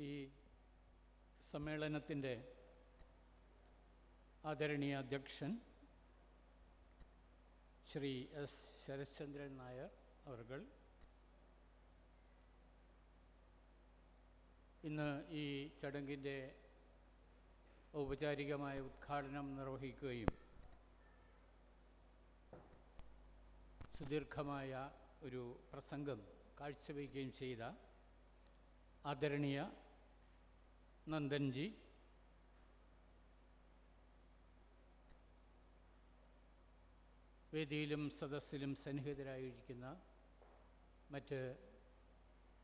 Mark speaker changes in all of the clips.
Speaker 1: ഈ സമ്മേളനത്തിന്റെ ആദരണീയ അധ്യക്ഷൻ ശ്രീ എസ് ശരശ്ചന്ദ്രൻ നായർ അവർ ഇന്ന് ഈ ചടങ്ങിന്റെ ഔപചാരികമായ ഉദ്ഘാടനം നിർവഹിക്കുകയും സുദീർഘമായ ഒരു പ്രസംഗം കാഴ്ചവെക്കുകയും ചെയ്ത ആദരണീയ നന്ദൻജി. വേദിയിലും സദസ്സിലും സന്നിഹിതരായിരിക്കുന്ന മറ്റ്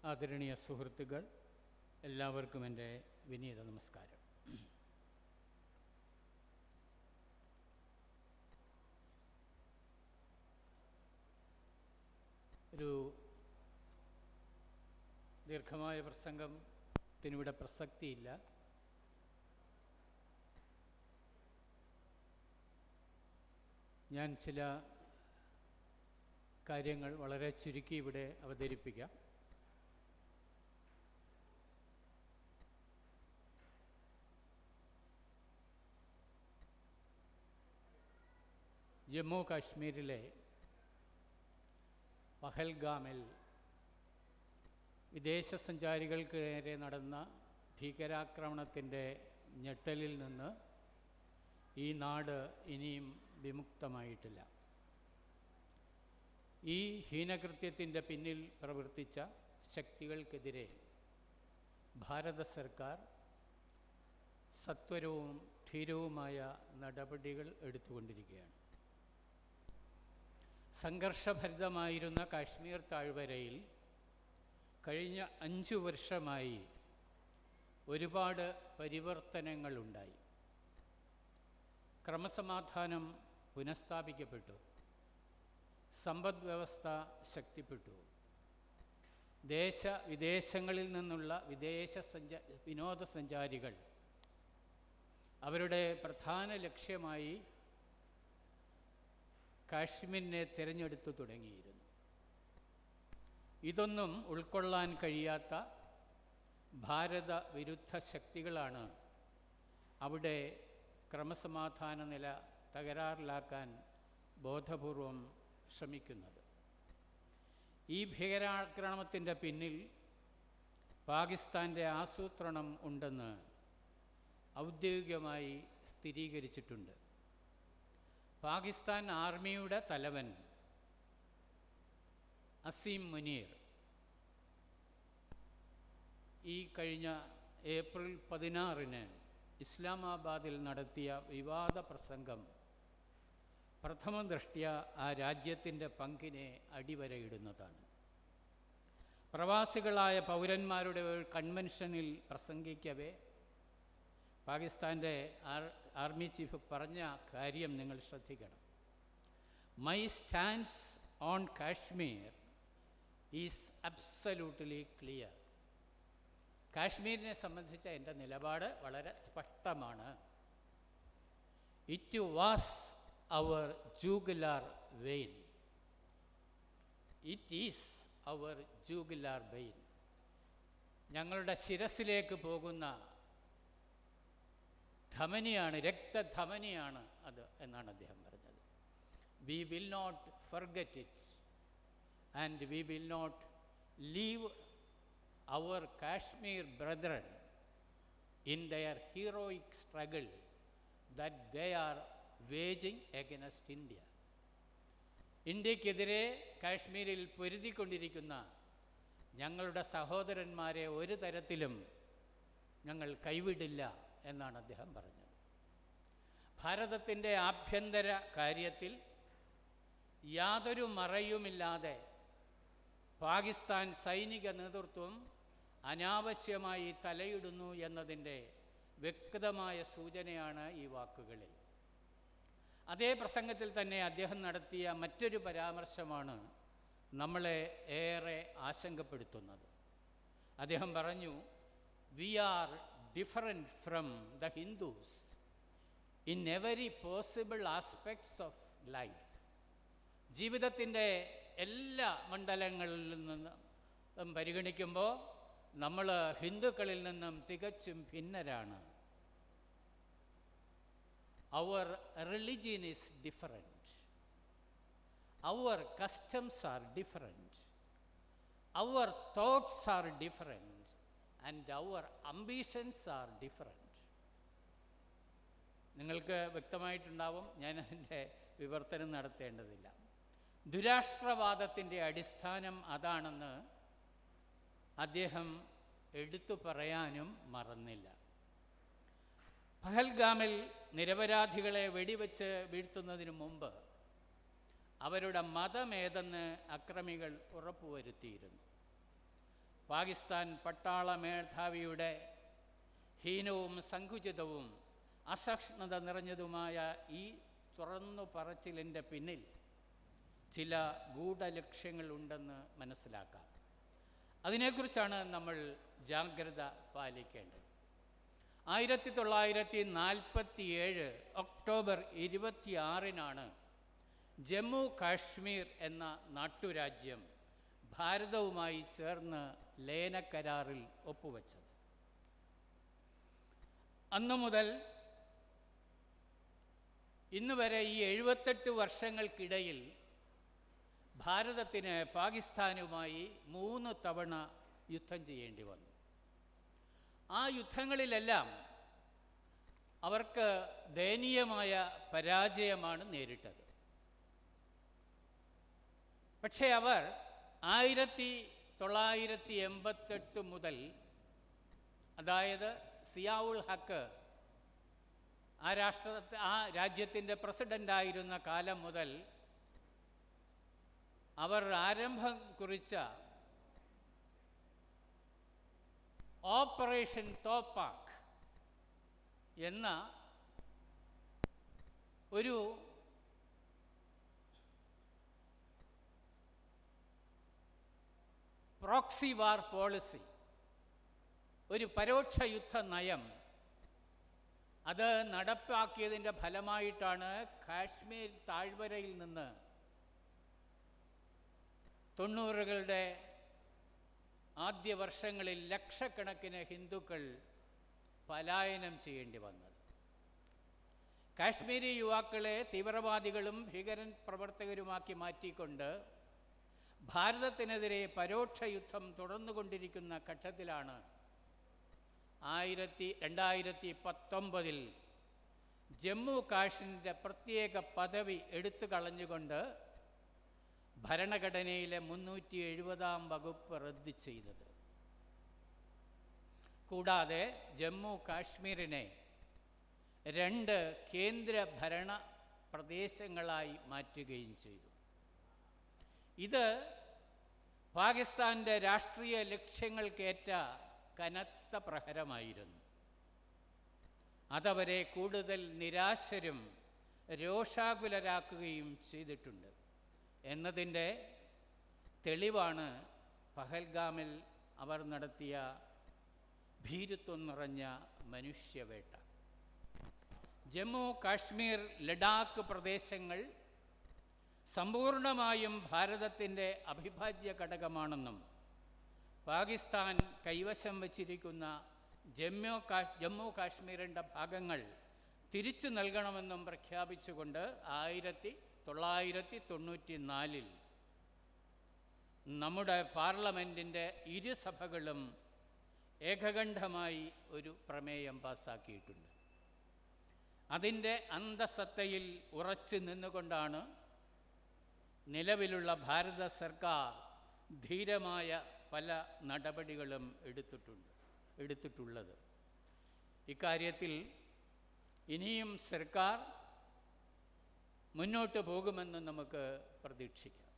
Speaker 1: ആദരണീയ സുഹൃത്തുക്കൾ എല്ലാവർക്കും എന്റെ വിനീത നമസ്കാരം. ഒരു ദീർഘമായ പ്രസംഗത്തിനിവിടെ പ്രസക്തിയില്ല. ഞാൻ ചില കാര്യങ്ങൾ വളരെ ചുരുക്കി ഇവിടെ അവതരിപ്പിക്കാം. ജമ്മു കാശ്മീരിലെ പഹൽഗാമിൽ വിദേശ സഞ്ചാരികൾക്ക് നേരെ നടന്ന ഭീകരാക്രമണത്തിന്റെ ഞെട്ടലിൽ നിന്ന് ഈ നാട് ഇനിയും വിമുക്തമായിട്ടില്ല. ഈ ഹീനകൃത്യത്തിന്റെ പിന്നിൽ പ്രവർത്തിച്ച ശക്തികൾക്കെതിരെ ഭാരത സർക്കാർ സത്വരവും ധീരവുമായ നടപടികൾ എടുത്തുകൊണ്ടിരിക്കുകയാണ്. സംഘർഷഭരിതമായിരുന്ന കാശ്മീർ താഴ്വരയിൽ കഴിഞ്ഞ അഞ്ചു വർഷമായി ഒരുപാട് പരിവർത്തനങ്ങളുണ്ടായി. ക്രമസമാധാനം പുനഃസ്ഥാപിക്കപ്പെട്ടു. സമ്പദ് വ്യവസ്ഥ ശക്തിപ്പെട്ടു. ദേശ വിദേശങ്ങളിൽ നിന്നുള്ള വിദേശ സഞ്ചാ വിനോദസഞ്ചാരികൾ അവരുടെ പ്രധാന ലക്ഷ്യമായി കാശ്മീരിനെ തിരഞ്ഞെടുത്തു തുടങ്ങിയിരുന്നു. ഇതൊന്നും ഉൾക്കൊള്ളാൻ കഴിയാത്ത ഭാരത വിരുദ്ധ ശക്തികളാണ് അവിടെ ക്രമസമാധാന നില തകരാറിലാക്കാൻ ബോധപൂർവം ശ്രമിക്കുന്നത്. ഈ ഭീകരാക്രമണത്തിന്റെ പിന്നിൽ പാകിസ്ഥാന്റെ ആസൂത്രണം ഉണ്ടെന്ന് ഔദ്യോഗികമായി സ്ഥിരീകരിച്ചിട്ടുണ്ട്. പാകിസ്ഥാൻ ആർമിയുടെ തലവൻ അസീം മുനീർ ഈ കഴിഞ്ഞ ഏപ്രിൽ പതിനാറിന് ഇസ്ലാമാബാദിൽ നടത്തിയ വിവാദ പ്രസംഗം പ്രഥമ ദൃഷ്ട്യ ആ രാജ്യത്തിന്റെ പങ്കിനെ അടിവരയിടുന്നതാണ്. പ്രവാസികളായ പൗരന്മാരുടെ ഒരു കൺവെൻഷനിൽ പ്രസംഗിക്കവേ പാകിസ്ഥാന്റെ ആർ ആർമി ചീഫ് പറഞ്ഞ കാര്യം നിങ്ങൾ ശ്രദ്ധിക്കണം. My stands on Kashmir is absolutely clear കാശ്മീരിനെ സംബന്ധിച്ച എന്റെ നിലപാട് വളരെ സ്പഷ്ടമാണ്. It was our jugular vein it is our jugular vein ഞങ്ങളുടെ ശിരസിലേക്ക് പോകുന്ന ധമനിയാണ് രക്തധമനിയാണ് അത് എന്നാണ് അദ്ദേഹം പറഞ്ഞത്. We will not forget it and we will not leave our Kashmir brethren in their heroic struggle that they are waging against India. ഇന്ത്യക്കെതിരെ കാശ്മീരിൽ പൊരുതിക്കൊണ്ടിരിക്കുന്ന ഞങ്ങളുടെ സഹോദരന്മാരെ ഒരു തരത്തിലും ഞങ്ങൾ കൈവിടില്ല എന്നാണ് അദ്ദേഹം പറഞ്ഞത് ഭാരതത്തിന്റെ ആഭ്യന്തര കാര്യത്തിൽ യാതൊരു മറയുമില്ലാതെ പാകിസ്ഥാൻ സൈനിക നേതൃത്വം അനാവശ്യമായി തലയിടുന്നു എന്നതിന്റെ വ്യക്തമായ സൂചനയാണ് ഈ വാക്കുകളിൽ. അതേ പ്രസംഗത്തിൽ തന്നെ അദ്ദേഹം നടത്തിയ മറ്റൊരു പരാമർശമാണ് നമ്മളെ ഏറെ ആശങ്കപ്പെടുത്തുന്നത്. അദ്ദേഹം പറഞ്ഞു we are different from the Hindus in every possible aspects of life ജീവിതത്തിന്റെ എല്ലാ മണ്ഡലങ്ങളിൽ നിന്നും പരിഗണിക്കുമ്പോൾ നമ്മൾ ഹിന്ദുക്കളിൽ നിന്നും തികച്ചും ഭിന്നരാണ്. Our religion is different our customs are different our thoughts are different and our ambitions are different നിങ്ങൾക്ക് വ്യക്തമായിട്ടുണ്ടാവും ഞാൻ അതിന്റെ വിവർത്തനം നടത്തേണ്ടതില്ല. ദുരാഷ്ട്രവാദത്തിന്റെ അടിസ്ഥാനം അതാണെന്ന് അദ്ദേഹം എടുത്തു പറയാനും മറന്നില്ല. പഹൽഗാമിൽ നിരപരാധികളെ വെടിവെച്ച് വീഴ്ത്തുന്നതിനു മുമ്പ് അവരുടെ മതമേതെന്ന് അക്രമികൾ ഉറപ്പുവരുത്തിയിരുന്നു. പാകിസ്ഥാൻ പട്ടാള മേധാവിയുടെ ഹീനവും സങ്കുചിതവും അസഹിഷ്ണുത നിറഞ്ഞതുമായ ഈ തുറന്നു പറച്ചിലിന്റെ പിന്നിൽ ചില ഗൂഢലക്ഷ്യങ്ങളുണ്ടെന്ന് മനസ്സിലാക്കാം. അതിനെക്കുറിച്ചാണ് നമ്മൾ ജാഗ്രത പാലിക്കേണ്ടത്. ആയിരത്തി തൊള്ളായിരത്തി നാൽപ്പത്തി ഏഴ് ഒക്ടോബർ ഇരുപത്തിയാറിനാണ് ജമ്മു കാശ്മീർ എന്ന നാട്ടുരാജ്യം ഭാരതവുമായി ചേർന്ന് ലയനക്കരാറിൽ ഒപ്പുവെച്ചത്. അന്നു മുതൽ ഈ എഴുപത്തെട്ട് വർഷങ്ങൾക്കിടയിൽ ഭാരതത്തിന് പാകിസ്ഥാനുമായി മൂന്ന് തവണ യുദ്ധം ചെയ്യേണ്ടി വന്നു. ആ യുദ്ധങ്ങളിലെല്ലാം അവർക്ക് ദയനീയമായ പരാജയമാണ് നേരിട്ടത്. പക്ഷേ അവർ ആയിരത്തി തൊള്ളായിരത്തി എൺപത്തെട്ട് മുതൽ അതായത് സിയാവുൾ ഹക്ക് ആ രാഷ്ട്രത്തെ ആ രാജ്യത്തിന്റെ പ്രസിഡന്റായിരുന്ന കാലം മുതൽ അവർ ആരംഭം കുറിച്ച ഓപ്പറേഷൻ തോപ്പാക്ക് എന്ന ഒരു പ്രോക്സി വാർ പോളിസി ഒരു പരോക്ഷ യുദ്ധ നയം. അത് നടപ്പാക്കിയതിന്റെ ഫലമായിട്ടാണ് കാശ്മീർ താഴ്വരയിൽ നിന്ന് തൊണ്ണൂറുകളുടെ ആദ്യ വർഷങ്ങളിൽ ലക്ഷക്കണക്കിന് ഹിന്ദുക്കൾ പലായനം ചെയ്യേണ്ടി വന്നത്. കാശ്മീരി യുവാക്കളെ തീവ്രവാദികളും ഭീകരൻ പ്രവർത്തകരുമാക്കി മാറ്റിക്കൊണ്ട് ഭാരതത്തിനെതിരെ പരോക്ഷ യുദ്ധം തുടർന്നുകൊണ്ടിരിക്കുന്ന ഘട്ടത്തിലാണ് ആയിരത്തി രണ്ടായിരത്തി പത്തൊമ്പതിൽ ജമ്മു കാശ്മീരിന്റെ പ്രത്യേക പദവി എടുത്തു കളഞ്ഞുകൊണ്ട് ഭരണഘടനയിലെ മുന്നൂറ്റി എഴുപതാം വകുപ്പ് റദ്ദ് ചെയ്തത്. കൂടാതെ ജമ്മു കാശ്മീരിനെ രണ്ട് കേന്ദ്ര ഭരണ പ്രദേശങ്ങളായി മാറ്റുകയും ചെയ്തു. ഇത് പാകിസ്ഥാന്റെ രാഷ്ട്രീയ ലക്ഷ്യങ്ങൾക്കേറ്റ കനത്ത പ്രഹരമായിരുന്നു. അതവരെ കൂടുതൽ നിരാശരും രോഷാകുലരാക്കുകയും ചെയ്തിട്ടുണ്ട്. എന്നതിന്റെ തെളിവാണ് പഹൽഗാമിൽ അവർ നടത്തിയ ഭീരുത്വം നിറഞ്ഞ മനുഷ്യവേട്ട. ജമ്മു കാശ്മീർ ലഡാക്ക് പ്രദേശങ്ങൾ സമ്പൂർണമായും ഭാരതത്തിന്റെ അവിഭാജ്യ ഘടകമാണെന്നും പാകിസ്ഥാൻ കൈവശം വച്ചിരിക്കുന്ന ജമ്മു കാശ് ജമ്മു കാശ്മീരിന്റെ ഭാഗങ്ങൾ തിരിച്ചു നൽകണമെന്നും പ്രഖ്യാപിച്ചുകൊണ്ട് ആയിരത്തി തൊള്ളായിരത്തി തൊണ്ണൂറ്റി നാലിൽ നമ്മുടെ പാർലമെന്റിന്റെ ഇരുസഭകളും ഏകകണ്ഠമായി ഒരു പ്രമേയം പാസ്സാക്കിയിട്ടുണ്ട് അതിന്റെ അന്തസത്തയിൽ ഉറച്ചു നിന്നുകൊണ്ടാണ് നിലവിലുള്ള ഭാരത സർക്കാർ ധീരമായ പല നടപടികളും എടുത്തിട്ടുണ്ട് എടുത്തിട്ടുള്ളത്. ഇക്കാര്യത്തിൽ ഇനിയും സർക്കാർ മുന്നോട്ട് പോകുമെന്ന് നമുക്ക് പ്രതീക്ഷിക്കാം.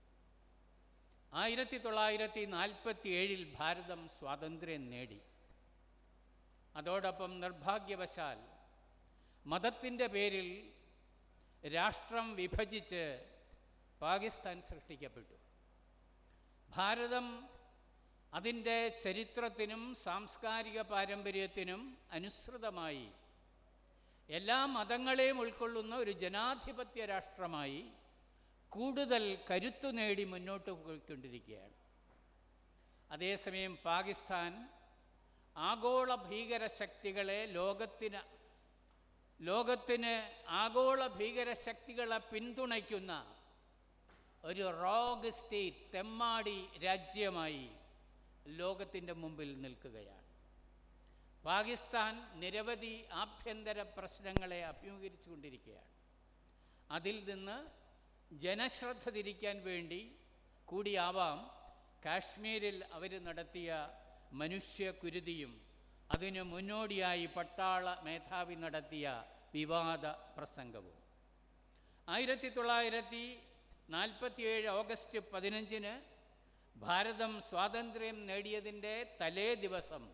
Speaker 1: ആയിരത്തി തൊള്ളായിരത്തി നാൽപ്പത്തി ഏഴിൽ ഭാരതം സ്വാതന്ത്ര്യം നേടി. അതോടൊപ്പം നിർഭാഗ്യവശാൽ മതത്തിന്റെ പേരിൽ രാഷ്ട്രം വിഭജിച്ച് പാകിസ്ഥാൻ സൃഷ്ടിക്കപ്പെട്ടു. ഭാരതം അതിന്റെ ചരിത്രത്തിനും സാംസ്കാരിക പാരമ്പര്യത്തിനും അനുസൃതമായി എല്ലാ മതങ്ങളെയും ഉൾക്കൊള്ളുന്ന ഒരു ജനാധിപത്യ രാഷ്ട്രമായി കൂടുതൽ കരുത്തു നേടി മുന്നോട്ട് പോയിക്കൊണ്ടിരിക്കുകയാണ്. അതേസമയം പാകിസ്ഥാൻ ആഗോള ഭീകര ശക്തികളെ ലോകത്തിന് ലോകത്തിന് ആഗോള ഭീകര ശക്തികളെ പിന്തുണയ്ക്കുന്ന ഒരു റോഗ് സ്റ്റേറ്റ് തെമ്മാടി രാജ്യമായി ലോകത്തിന്റെ മുമ്പിൽ നിൽക്കുകയാണ്. പാകിസ്ഥാൻ നിരവധി ആഭ്യന്തര പ്രശ്നങ്ങളെ അഭിമുഖീകരിച്ചു അഭിമുഖീകരിച്ചുകൊണ്ടിരിക്കുകയാണ്. അതിൽ നിന്ന് ജനശ്രദ്ധ തിരിക്കാൻ വേണ്ടി കൂടിയാവാം കാശ്മീരിൽ അവർ നടത്തിയ മനുഷ്യക്കുരുതിയും അതിനു മുന്നോടിയായി പട്ടാള മേധാവി നടത്തിയ വിവാദ പ്രസംഗവും. ആയിരത്തി തൊള്ളായിരത്തി നാൽപ്പത്തിയേഴ് ഓഗസ്റ്റ് പതിനഞ്ചിന് ഭാരതം സ്വാതന്ത്ര്യം നേടിയതിന്റെ തലേ ദിവസം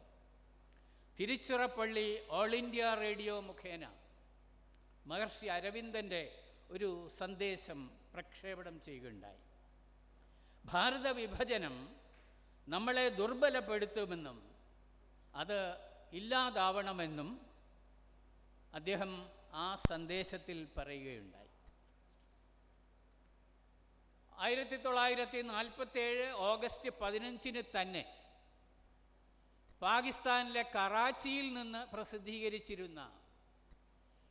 Speaker 1: തിരുച്ചിറപ്പള്ളി ഓൾ ഇന്ത്യ റേഡിയോ മുഖേന മഹർഷി അരവിന്ദന്റെ ഒരു സന്ദേശം പ്രക്ഷേപണം ചെയ്യുകയുണ്ടായി. ഭാരത വിഭജനം നമ്മളെ ദുർബലപ്പെടുത്തുമെന്നും അത് ഇല്ലാതാവണമെന്നും അദ്ദേഹം ആ സന്ദേശത്തിൽ പറയുകയുണ്ടായി. ആയിരത്തി തൊള്ളായിരത്തി നാൽപ്പത്തേഴ് ഓഗസ്റ്റ് പതിനഞ്ചിന് തന്നെ പാകിസ്ഥാനിലെ കറാച്ചിയിൽ നിന്ന് പ്രസിദ്ധീകരിച്ചിരുന്ന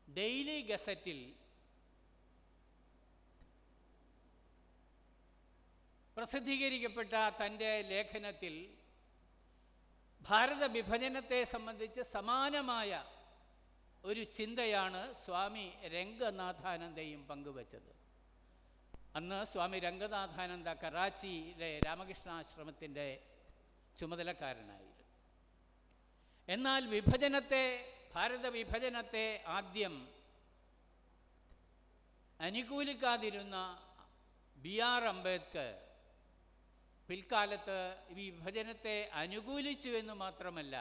Speaker 1: ഡെയിലി ഗസറ്റിൽ പ്രസിദ്ധീകരിക്കപ്പെട്ട തന്റെ ലേഖനത്തിൽ ഭാരത വിഭജനത്തെ സംബന്ധിച്ച് സമാനമായ ഒരു ചിന്തയാണ് സ്വാമി രംഗനാഥാനന്ദയും പങ്കുവച്ചത്. അന്ന് സ്വാമി രംഗനാഥാനന്ദ കറാച്ചിയിലെ രാമകൃഷ്ണാശ്രമത്തിന്റെ ചുമതലക്കാരനായിരുന്നു എന്നാൽ വിഭജനത്തെ ഭാരത വിഭജനത്തെ ആദ്യം അനുകൂലിക്കാതിരുന്ന ബി ആർ അംബേദ്കർ പിൽക്കാലത്ത് വിഭജനത്തെ അനുകൂലിച്ചു എന്ന് മാത്രമല്ല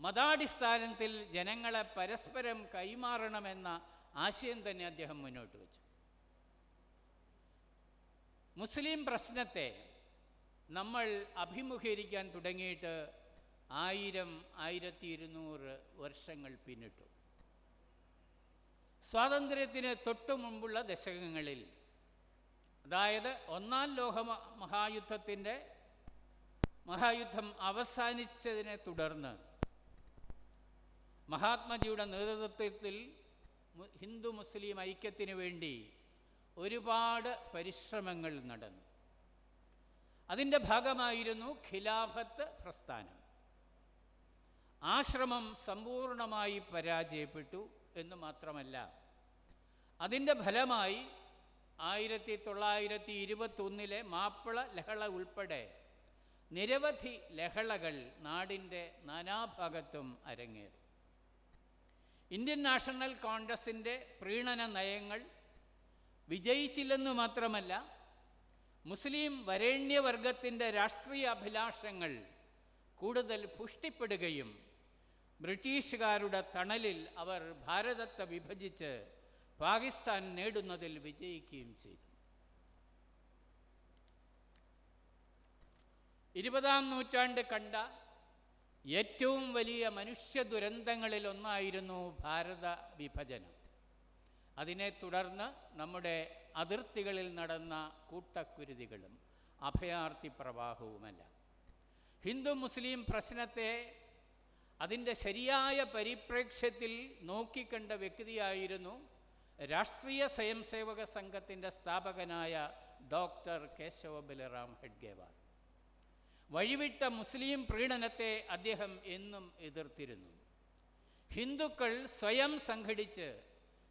Speaker 1: മതാടിസ്ഥാനത്തിൽ ജനങ്ങളെ പരസ്പരം കൈമാറണമെന്ന ആശയം തന്നെ അദ്ദേഹം മുന്നോട്ട് വെച്ചു. മുസ്ലിം പ്രശ്നത്തെ നമ്മൾ അഭിമുഖീകരിക്കാൻ തുടങ്ങിയിട്ട് ആയിരം ആയിരത്തി ഇരുന്നൂറ് വർഷങ്ങൾ പിന്നിട്ടു. സ്വാതന്ത്ര്യത്തിന് തൊട്ടു മുമ്പുള്ള ദശകങ്ങളിൽ അതായത് ഒന്നാം ലോക മഹായുദ്ധത്തിന്റെ മഹായുദ്ധം അവസാനിച്ചതിനെ തുടർന്ന് മഹാത്മജിയുടെ നേതൃത്വത്തിൽ ഹിന്ദു മുസ്ലിം ഐക്യത്തിന് വേണ്ടി ഒരുപാട് പരിശ്രമങ്ങൾ നടന്നു. അതിന്റെ ഭാഗമായിരുന്നു ഖിലാഫത്ത് പ്രസ്ഥാനം. ആശ്രമം സമ്പൂർണമായി പരാജയപ്പെട്ടു എന്ന് മാത്രമല്ല അതിന്റെ ഫലമായി ആയിരത്തി തൊള്ളായിരത്തി ഇരുപത്തൊന്നിലെ മാപ്പിള ലഹള ഉൾപ്പെടെ നിരവധി ലഹളകൾ നാടിന്റെ നാനാഭാഗത്തും അരങ്ങേറി. ഇന്ത്യൻ നാഷണൽ കോൺഗ്രസിന്റെ പ്രീണന നയങ്ങൾ വിജയിച്ചില്ലെന്നു മാത്രമല്ല മുസ്ലിം വരേണ്യവർഗത്തിന്റെ രാഷ്ട്രീയ അഭിലാഷങ്ങൾ കൂടുതൽ പുഷ്ടിപ്പെടുകയും ബ്രിട്ടീഷുകാരുടെ തണലിൽ അവർ ഭാരതത്തെ വിഭജിച്ച് പാകിസ്ഥാൻ നേടുന്നതിൽ വിജയിക്കുകയും ചെയ്തു. ഇരുപതാം നൂറ്റാണ്ട് കണ്ട ഏറ്റവും വലിയ മനുഷ്യ ദുരന്തങ്ങളിൽ ഒന്നായിരുന്നു ഭാരത വിഭജനം. അതിനെ തുടർന്ന് നമ്മുടെ അതിർത്തികളിൽ നടന്ന കൂട്ടക്കുരുതികളും അഭയാർത്ഥി പ്രവാഹവുമല്ല. ഹിന്ദു മുസ്ലിം പ്രശ്നത്തെ അതിന്റെ ശരിയായ പരിപ്രേക്ഷ്യത്തിൽ നോക്കിക്കണ്ട വ്യക്തിയായിരുന്നു രാഷ്ട്രീയ സ്വയംസേവക സംഘത്തിന്റെ സ്ഥാപകനായ ഡോക്ടർ കേശവ ബലറാം ഹെഡ്ഗേവാർ വഴിവിട്ട മുസ്ലിം പ്രീണനത്തെ അദ്ദേഹം എന്നും എതിർത്തിരുന്നു. ഹിന്ദുക്കൾ സ്വയം സംഘടിച്ച്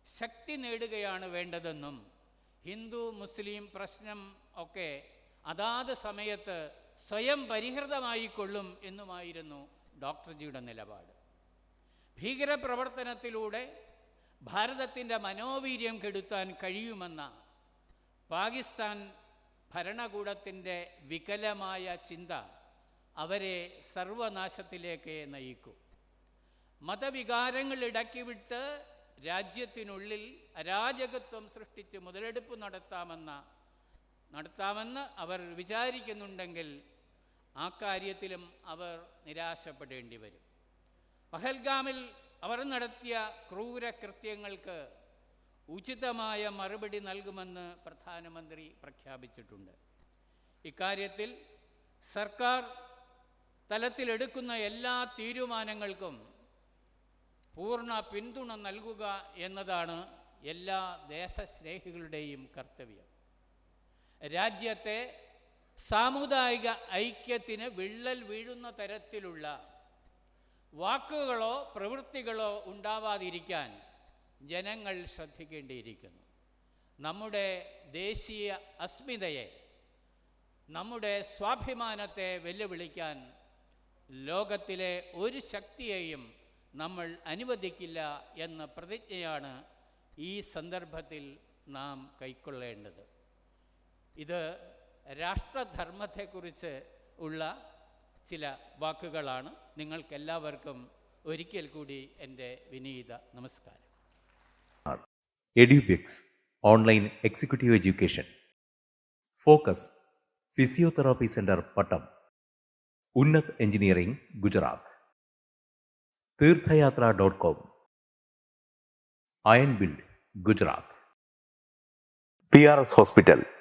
Speaker 1: ശക്തി നേടുകയാണ് വേണ്ടതെന്നും ഹിന്ദു മുസ്ലിം പ്രശ്നം ഒക്കെ അതാത് സമയത്ത് സ്വയം പരിഹൃതമായിക്കൊള്ളും എന്നുമായിരുന്നു ഡോക്ടർജിയുടെ നിലപാട്. ഭീകരപ്രവർത്തനത്തിലൂടെ ഭാരതത്തിന്റെ മനോവീര്യം കെടുത്താൻ കഴിയുമെന്ന പാകിസ്ഥാൻ ഭരണകൂടത്തിന്റെ വികലമായ ചിന്ത അവരെ സർവനാശത്തിലേക്ക് നയിക്കും. മതവികാരങ്ങൾ ഇടക്കിവിട്ട് രാജ്യത്തിനുള്ളിൽ അരാജകത്വം സൃഷ്ടിച്ച് മുതലെടുപ്പ് നടത്താമെന്ന നടത്താമെന്ന് അവർ വിചാരിക്കുന്നുണ്ടെങ്കിൽ ആ കാര്യത്തിലും അവർ നിരാശപ്പെടേണ്ടി വരും. പഹൽഗാമിൽ അവർ നടത്തിയ ക്രൂരകൃത്യങ്ങൾക്ക് ഉചിതമായ മറുപടി നൽകുമെന്ന് പ്രധാനമന്ത്രി പ്രഖ്യാപിച്ചിട്ടുണ്ട്. ഇക്കാര്യത്തിൽ സർക്കാർ തലത്തിലെടുക്കുന്ന എല്ലാ തീരുമാനങ്ങൾക്കും പൂർണ പിന്തുണ നൽകുക എന്നതാണ് എല്ലാ ദേശസ്നേഹികളുടെയും കർത്തവ്യം. രാജ്യത്തെ സാമുദായിക ഐക്യത്തിന് വിള്ളൽ വീഴുന്ന തരത്തിലുള്ള വാക്കുകളോ പ്രവൃത്തികളോ ഉണ്ടാവാതിരിക്കാൻ ജനങ്ങൾ ശ്രദ്ധിക്കേണ്ടിയിരിക്കുന്നു. നമ്മുടെ ദേശീയ അസ്മിതയെ നമ്മുടെ സ്വാഭിമാനത്തെ വെല്ലുവിളിക്കാൻ ലോകത്തിലെ ഒരു ശക്തിയെയും നമ്മൾ അനുവദിക്കില്ല എന്ന പ്രതിജ്ഞയാണ് ഈ സന്ദർഭത്തിൽ നാം കൈക്കൊള്ളേണ്ടത്. ഇത് രാഷ്ട്രധർമ്മത്തെക്കുറിച്ച് ഉള്ള ചില വാക്കുകളാണ് നിങ്ങൾക്കെല്ലാവർക്കും ഒരിക്കൽ കൂടി എന്റെ വിനീത നമസ്കാരം.
Speaker 2: Edubix online executive education. Focus physiotherapy centre Pattom. Unnat engineering Gujarat. Theerthayathra dot com. Iron build Gujarat. P R S hospital.